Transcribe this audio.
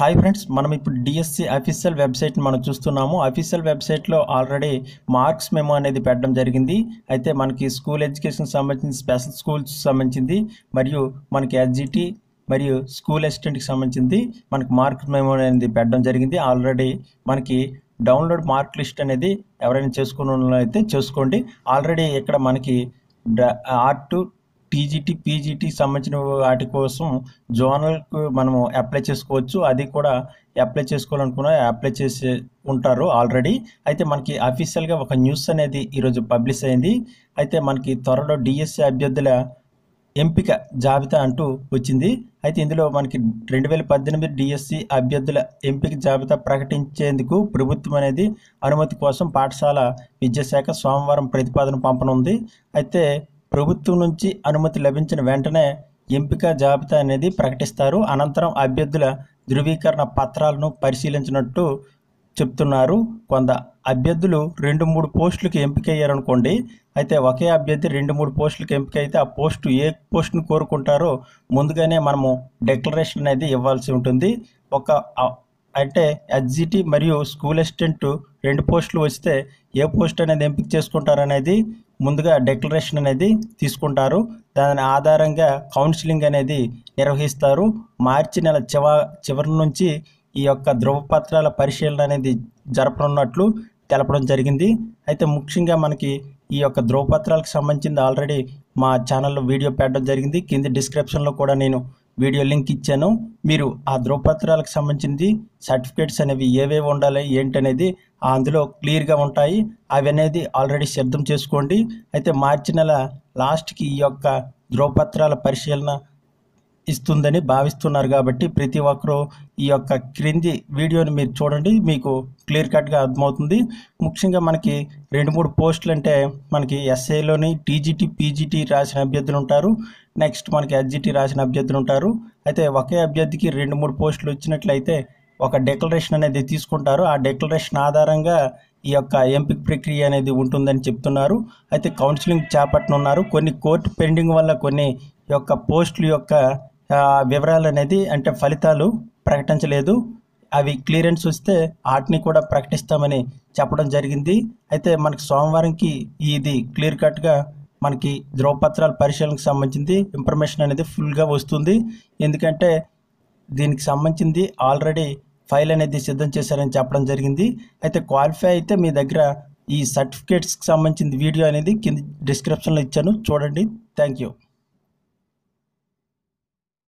Hi friends మనం ఇప్పుడు DSC official వెబ్సైట్ని మనం చూస్తున్నాము. అఫీషియల్ వెబ్సైట్లో ఆల్రెడీ మార్క్స్ మెమో అనేది పెట్టడం జరిగింది. అయితే మనకి స్కూల్ ఎడ్యుకేషన్ సంబంధించి స్పెషల్ స్కూల్స్ సంబంధించింది మరియు మనకి ఎస్జిటి మరియు స్కూల్ అసిస్టెంట్కి సంబంధించింది మనకి మార్క్స్ మెమో అనేది పెట్టడం జరిగింది. ఆల్రెడీ మనకి డౌన్లోడ్ మార్క్ లిస్ట్ అనేది ఎవరైనా చేసుకున్న అయితే చేసుకోండి. ఆల్రెడీ ఇక్కడ మనకి ఆర్ట్ టీజీటీ పీజీటీ సంబంధించిన వాటి కోసం జోనల్కు మనము అప్లై చేసుకోవచ్చు. అది కూడా అప్లై చేసుకోవాలనుకున్న అప్లై చేసి ఉంటారు ఆల్రెడీ. అయితే మనకి అఫీషియల్గా ఒక న్యూస్ అనేది ఈరోజు పబ్లిష్ అయింది. అయితే మనకి త్వరలో డిఎస్సి అభ్యర్థుల ఎంపిక జాబితా అంటూ వచ్చింది. అయితే ఇందులో మనకి రెండు వేల పద్దెనిమిది డిఎస్సి అభ్యర్థుల ఎంపిక జాబితా ప్రకటించేందుకు ప్రభుత్వం అనేది అనుమతి కోసం పాఠశాల విద్యాశాఖ సోమవారం ప్రతిపాదన పంపనుంది. అయితే ప్రభుత్వం నుంచి అనుమతి లభించిన వెంటనే ఎంపిక జాబితా అనేది ప్రకటిస్తారు. అనంతరం అభ్యర్థుల ధృవీకరణ పత్రాలను పరిశీలించినట్టు చెప్తున్నారు. కొంత అభ్యర్థులు రెండు మూడు పోస్టులకు ఎంపిక అయ్యారనుకోండి అయితే ఒకే అభ్యర్థి రెండు మూడు పోస్టులకు ఎంపిక అయితే ఆ పోస్టు ఏ పోస్టును కోరుకుంటారో ముందుగానే మనము డిక్లరేషన్ అనేది ఇవ్వాల్సి ఉంటుంది. ఒక అంటే ఎగ్జిటి మరియు స్కూల్ అసిస్టెంట్ రెండు పోస్టులు వస్తే ఏ పోస్ట్ అనేది ఎంపిక చేసుకుంటారనేది ముందుగా డెక్లరేషన్ అనేది తీసుకుంటారు. దాని ఆధారంగా కౌన్సిలింగ్ అనేది నిర్వహిస్తారు. మార్చి నెల చివ చివరి నుంచి ఈ యొక్క ధృవపత్రాల పరిశీలన అనేది జరపనున్నట్లు తెలపడం జరిగింది. అయితే ముఖ్యంగా మనకి ఈ యొక్క ధృవపత్రాలకు సంబంధించింది ఆల్రెడీ మా ఛానల్లో వీడియో పెట్టడం జరిగింది. కింద డిస్క్రిప్షన్లో కూడా నేను వీడియో లింక్ ఇచ్చాను. మీరు ఆ ధృవపత్రాలకు సంబంధించింది సర్టిఫికేట్స్ అనేవి ఏవేవి ఉండాలి ఏంటనేది అందులో క్లియర్గా ఉంటాయి. అవి అనేది ఆల్రెడీ సిద్ధం చేసుకోండి. అయితే మార్చి నెల లాస్ట్కి ఈ యొక్క ధృవపత్రాల పరిశీలన ఇస్తుందని భావిస్తున్నారు కాబట్టి ప్రతి ఒక్కరూ ఈ యొక్క క్రింది వీడియోని మీరు చూడండి మీకు క్లియర్ కట్గా అర్థమవుతుంది. ముఖ్యంగా మనకి రెండు మూడు పోస్టులు అంటే మనకి ఎస్ఏలోని టీజీటీ పీజీటీ రాసిన అభ్యర్థులు ఉంటారు. నెక్స్ట్ మనకి ఎస్జిటి రాసిన అభ్యర్థులు ఉంటారు. అయితే ఒకే అభ్యర్థికి రెండు మూడు పోస్టులు వచ్చినట్లయితే ఒక డెక్లరేషన్ అనేది తీసుకుంటారు. ఆ డెక్లరేషన్ ఆధారంగా ఈ యొక్క ఎంపిక ప్రక్రియ అనేది ఉంటుందని చెప్తున్నారు. అయితే కౌన్సిలింగ్ చేపట్టనున్నారు కొన్ని కోర్టు పెండింగ్ వల్ల కొన్ని యొక్క పోస్టుల యొక్క వివరాలు అనేది అంటే ఫలితాలు ప్రకటించలేదు. అవి క్లియరెన్స్ వస్తే వాటిని కూడా ప్రకటిస్తామని చెప్పడం జరిగింది. అయితే మనకి సోమవారంకి ఇది క్లియర్ కట్గా మనకి ధ్రువపత్రాల పరిశీలనకు సంబంధించింది ఇన్ఫర్మేషన్ అనేది ఫుల్గా వస్తుంది. ఎందుకంటే దీనికి సంబంధించింది ఆల్రెడీ ఫైల్ అనేది సిద్ధం చేశారని చెప్పడం జరిగింది. అయితే క్వాలిఫై అయితే మీ దగ్గర ఈ సర్టిఫికేట్స్కి సంబంధించిన వీడియో అనేది కింద డిస్క్రిప్షన్లో ఇచ్చాను. చూడండి. Thank you